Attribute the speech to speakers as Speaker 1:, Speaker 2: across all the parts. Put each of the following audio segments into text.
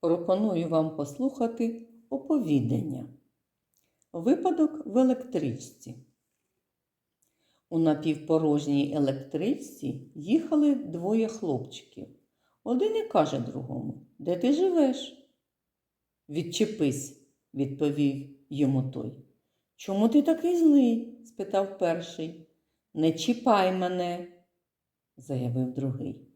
Speaker 1: пропоную вам послухати оповідання. Випадок в електричці. У напівпорожній електричці їхали двоє хлопчиків. Один і каже другому, де ти живеш? Відчепись, відповів йому той. Чому ти такий злий? спитав перший. Не чіпай мене, заявив другий.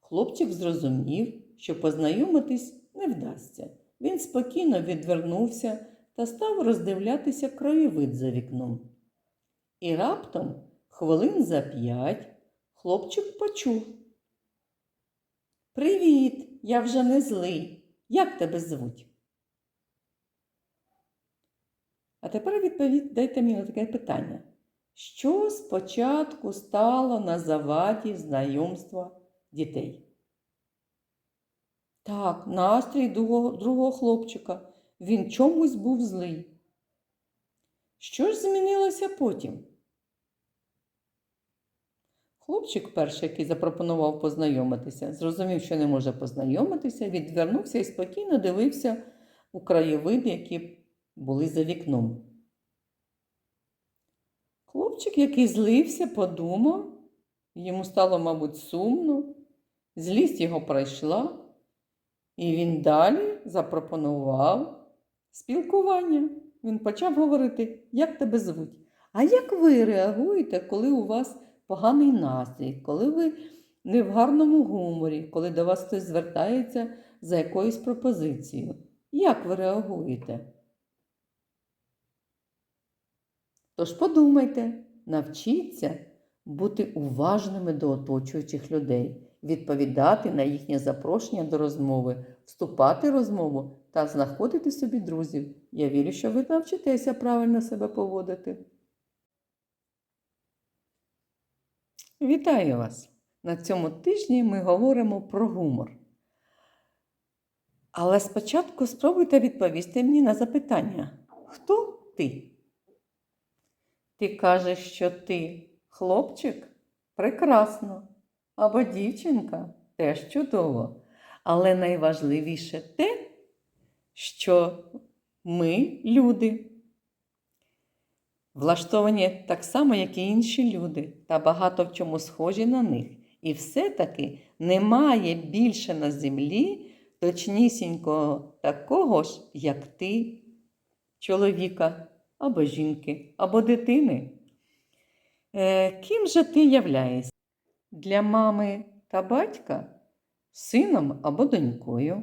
Speaker 1: Хлопчик зрозумів, що познайомитись не вдасться. Він спокійно відвернувся та став роздивлятися краєвид за вікном. І раптом, хвилин за п'ять, хлопчик почув. Привіт, я вже не злий. Як тебе звуть? А тепер відповідь дайте мені на таке питання. Що спочатку стало на заваді знайомства дітей? Так, настрій другого, хлопчика. Він чомусь був злий. Що ж змінилося потім? Хлопчик перший, який запропонував познайомитися, зрозумів, що не може познайомитися, відвернувся і спокійно дивився у краєвиди, які були за вікном. Хлопчик, який злився, подумав, йому стало, мабуть, сумно, злість його пройшла, і він далі запропонував спілкування. Він почав говорити, як тебе звуть. А як ви реагуєте, коли у вас поганий настрій, коли ви не в гарному гуморі, коли до вас хтось звертається за якоюсь пропозицією? Як ви реагуєте? Тож подумайте, навчіться бути уважними до оточуючих людей, відповідати на їхнє запрошення до розмови, вступати в розмову та знаходити собі друзів. Я вірю, що ви навчитеся правильно себе поводити. Вітаю вас! На цьому тижні ми говоримо про гумор. Але спочатку спробуйте відповісти мені на запитання: хто ти? Ти кажеш, що ти хлопчик? Прекрасно. Або дівчинка теж чудово. Але найважливіше те, що ми люди. Влаштовані так само, як і інші люди, та багато в чому схожі на них. І все-таки немає більше на землі точнісінького такого ж, як ти, чоловіка або жінки, або дитини. Е, Ким же ти являєшся? Для мами та батька сином або донькою,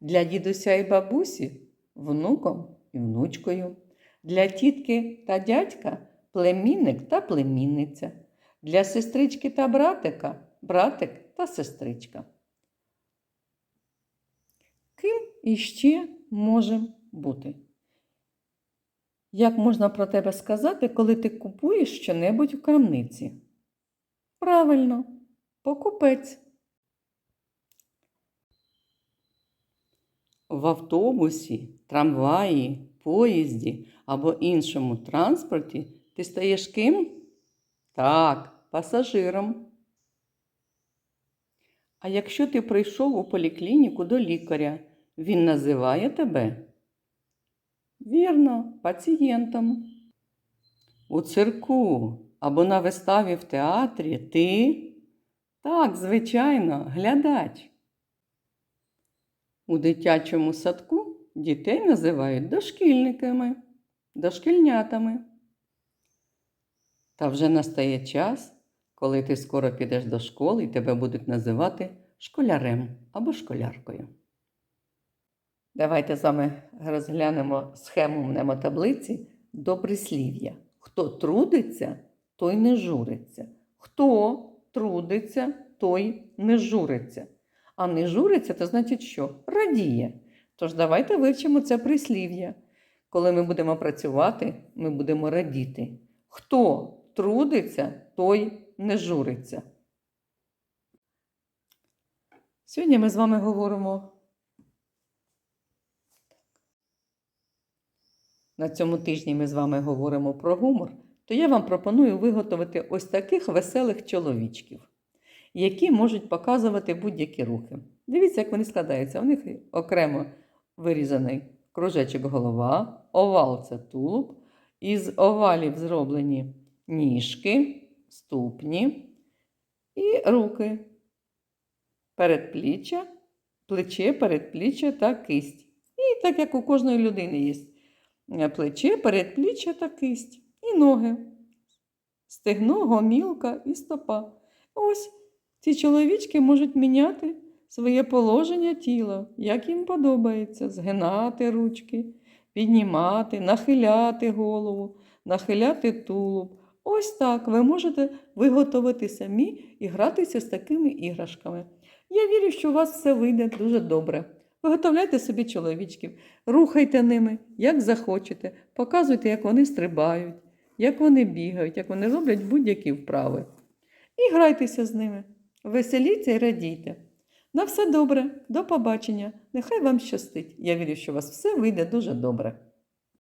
Speaker 1: для дідуся і бабусі внуком і внучкою, для тітки та дядька племінник та племінниця, для сестрички та братика братик та сестричка. Ким іще можемо бути? Як можна про тебе сказати, коли ти купуєш щонебудь у крамниці? Правильно, покупець. В автобусі, трамваї, поїзді або іншому транспорті ти стаєш ким? Так, пасажиром. А якщо ти прийшов у поліклініку до лікаря, він називає тебе? Вірно, пацієнтом. У цирку або на виставі в театрі ти? Так, звичайно, глядач. У дитячому садку дітей називають дошкільниками, дошкільнятами. Та вже настає час, коли ти скоро підеш до школи і тебе будуть називати школярем або школяркою. Давайте з вами розглянемо схему мнемотаблиці до прислів'я. Хто трудиться, той не журиться. Хто трудиться, той не журиться. А не журиться, то значить що? Радіє. Тож давайте вивчимо це прислів'я. Коли ми будемо працювати, ми будемо радіти. Хто трудиться, той не журиться. Сьогодні ми з вами говоримо. На цьому тижні ми з вами говоримо про гумор, то я вам пропоную виготовити ось таких веселих чоловічків. які можуть показувати будь-які рухи. Дивіться, як вони складаються. У них окремо вирізаний кружечок голова, овал це тулуб, із овалів зроблені ніжки, ступні і руки, передпліччя, плече, передпліччя та кисть. І так як у кожної людини є е, плече, передпліччя та кисть, ноги, стегно, гомілка і стопа. Ось ці чоловічки можуть міняти своє положення тіла, як їм подобається, згинати ручки, піднімати, нахиляти голову, нахиляти тулуб. Ось так ви можете виготовити самі і гратися з такими іграшками. Я вірю, що у вас все вийде дуже добре. Виготовляйте собі чоловічків, рухайте ними, як захочете, показуйте, як вони стрибають, як вони бігають, як вони роблять будь-які вправи. І грайтеся з ними. Веселіться і радійте. На все добре, до побачення. Нехай вам щастить. Я вірю, що у вас все вийде дуже добре.